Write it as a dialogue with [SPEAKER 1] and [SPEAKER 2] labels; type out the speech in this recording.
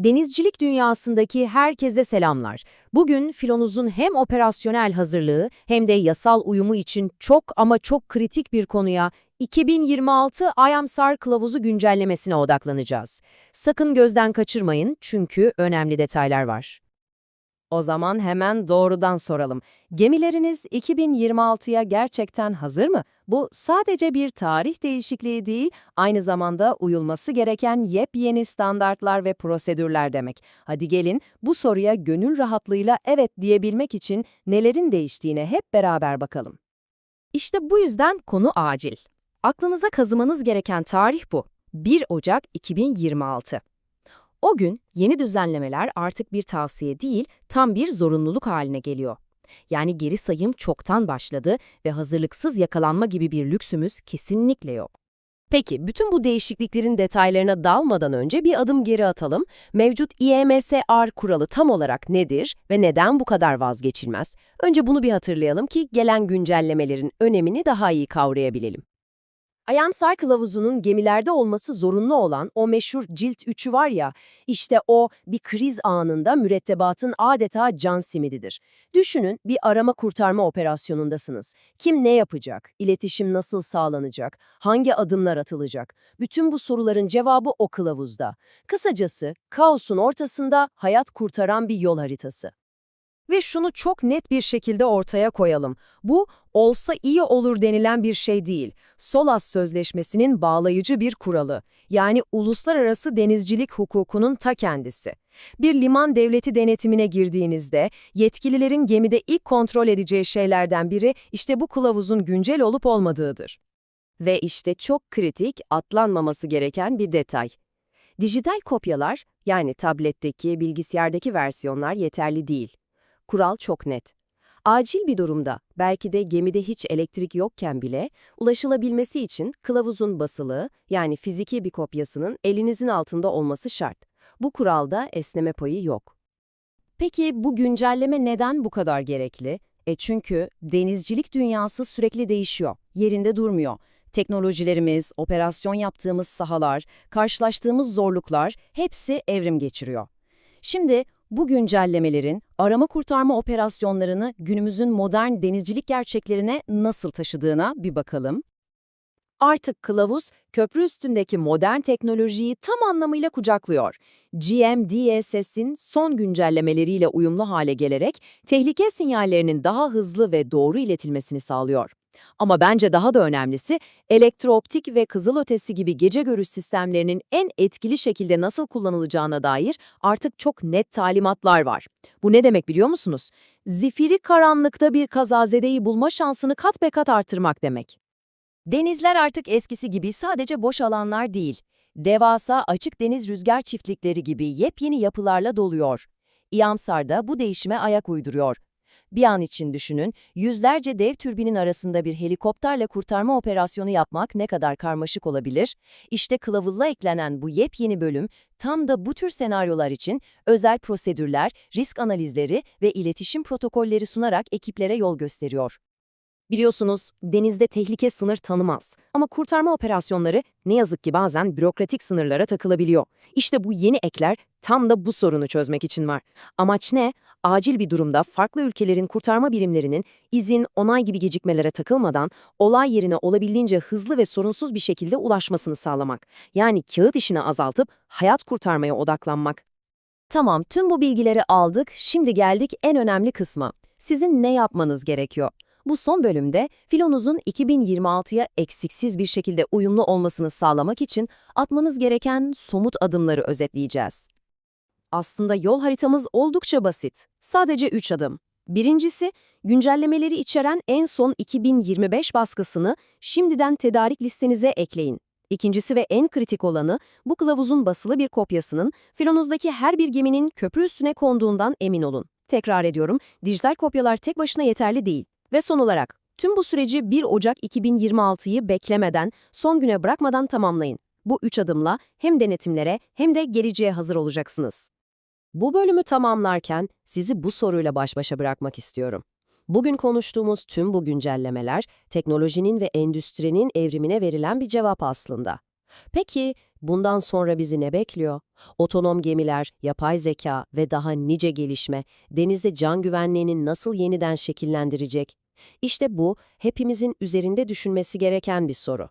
[SPEAKER 1] Denizcilik dünyasındaki herkese selamlar. Bugün filonuzun hem operasyonel hazırlığı hem de yasal uyumu için çok ama çok kritik bir konuya 2026 IAMSAR kılavuzu güncellemesine odaklanacağız. Sakın gözden kaçırmayın çünkü önemli detaylar var.
[SPEAKER 2] O zaman hemen doğrudan soralım. Gemileriniz 2026'ya gerçekten hazır mı? Bu sadece bir tarih değişikliği değil, aynı zamanda uyulması gereken yepyeni standartlar ve prosedürler demek. Hadi gelin bu soruya gönül rahatlığıyla evet diyebilmek için nelerin değiştiğine hep beraber bakalım.
[SPEAKER 1] İşte bu yüzden konu acil. Aklınıza kazımanız gereken tarih bu. 1 Ocak 2026. O gün yeni düzenlemeler artık bir tavsiye değil, tam bir zorunluluk haline geliyor. Yani geri sayım çoktan başladı ve hazırlıksız yakalanma gibi bir lüksümüz kesinlikle yok. Peki, bütün bu değişikliklerin detaylarına dalmadan önce bir adım geri atalım. Mevcut IMSR kuralı tam olarak nedir ve neden bu kadar vazgeçilmez? Önce bunu bir hatırlayalım ki gelen güncellemelerin önemini daha iyi kavrayabilelim. IAMSAR kılavuzunun gemilerde olması zorunlu olan o meşhur cilt 3'ü var ya, işte o bir kriz anında mürettebatın adeta can simididir. Düşünün bir arama kurtarma operasyonundasınız. Kim ne yapacak? İletişim nasıl sağlanacak? Hangi adımlar atılacak? Bütün bu soruların cevabı o kılavuzda. Kısacası kaosun ortasında hayat kurtaran bir yol haritası.
[SPEAKER 2] Ve şunu çok net bir şekilde ortaya koyalım. Bu, olsa iyi olur denilen bir şey değil. SOLAS Sözleşmesi'nin bağlayıcı bir kuralı. Yani uluslararası denizcilik hukukunun ta kendisi. Bir liman devleti denetimine girdiğinizde, yetkililerin gemide ilk kontrol edeceği şeylerden biri işte bu kılavuzun güncel olup olmadığıdır. Ve işte çok kritik, atlanmaması gereken bir detay. Dijital kopyalar, yani tabletteki, bilgisayardaki versiyonlar yeterli değil. Kural çok net. Acil bir durumda, belki de gemide hiç elektrik yokken bile, ulaşılabilmesi için kılavuzun basılı, yani fiziki bir kopyasının elinizin altında olması şart. Bu kuralda esneme payı yok. Peki bu güncelleme neden bu kadar gerekli? E çünkü denizcilik dünyası sürekli değişiyor, yerinde durmuyor. Teknolojilerimiz, operasyon yaptığımız sahalar, karşılaştığımız zorluklar hepsi evrim geçiriyor. Şimdi bu güncellemelerin arama kurtarma operasyonlarını günümüzün modern denizcilik gerçeklerine nasıl taşıdığına bir bakalım. Artık kılavuz, köprü üstündeki modern teknolojiyi tam anlamıyla kucaklıyor. GMDSS'in son güncellemeleriyle uyumlu hale gelerek tehlike sinyallerinin daha hızlı ve doğru iletilmesini sağlıyor. Ama bence daha da önemlisi, elektrooptik ve kızılötesi gibi gece görüş sistemlerinin en etkili şekilde nasıl kullanılacağına dair artık çok net talimatlar var. Bu ne demek biliyor musunuz? Zifiri karanlıkta bir kazazedeyi bulma şansını kat be kat artırmak demek. Denizler artık eskisi gibi sadece boş alanlar değil, devasa açık deniz rüzgar çiftlikleri gibi yepyeni yapılarla doluyor. İyamsar da bu değişime ayak uyduruyor. Bir an için düşünün, yüzlerce dev türbinin arasında bir helikopterle kurtarma operasyonu yapmak ne kadar karmaşık olabilir? İşte kılavuzla eklenen bu yepyeni bölüm, tam da bu tür senaryolar için özel prosedürler, risk analizleri ve iletişim protokolleri sunarak ekiplere yol gösteriyor. Biliyorsunuz, denizde tehlike sınır tanımaz. Ama kurtarma operasyonları ne yazık ki bazen bürokratik sınırlara takılabiliyor. İşte bu yeni ekler tam da bu sorunu çözmek için var. Amaç ne? Acil bir durumda farklı ülkelerin kurtarma birimlerinin izin, onay gibi gecikmelere takılmadan olay yerine olabildiğince hızlı ve sorunsuz bir şekilde ulaşmasını sağlamak. Yani kağıt işini azaltıp hayat kurtarmaya odaklanmak. Tamam, tüm bu bilgileri aldık. Şimdi geldik en önemli kısma. Sizin ne yapmanız gerekiyor? Bu son bölümde filonuzun 2026'ya eksiksiz bir şekilde uyumlu olmasını sağlamak için atmanız gereken somut adımları özetleyeceğiz. Aslında yol haritamız oldukça basit. Sadece 3 adım. Birincisi, güncellemeleri içeren en son 2025 baskısını şimdiden tedarik listenize ekleyin. İkincisi ve en kritik olanı, bu kılavuzun basılı bir kopyasının filonuzdaki her bir geminin köprü üstüne konduğundan emin olun. Tekrar ediyorum, dijital kopyalar tek başına yeterli değil. Ve son olarak, tüm bu süreci 1 Ocak 2026'yı beklemeden, son güne bırakmadan tamamlayın. Bu üç adımla hem denetimlere hem de geleceğe hazır olacaksınız. Bu bölümü tamamlarken sizi bu soruyla baş başa bırakmak istiyorum. Bugün konuştuğumuz tüm bu güncellemeler, teknolojinin ve endüstrinin evrimine verilen bir cevap aslında. Peki bundan sonra bizi ne bekliyor? Otonom gemiler, yapay zeka ve daha nice gelişme denizde can güvenliğini nasıl yeniden şekillendirecek? İşte bu hepimizin üzerinde düşünmesi gereken bir soru.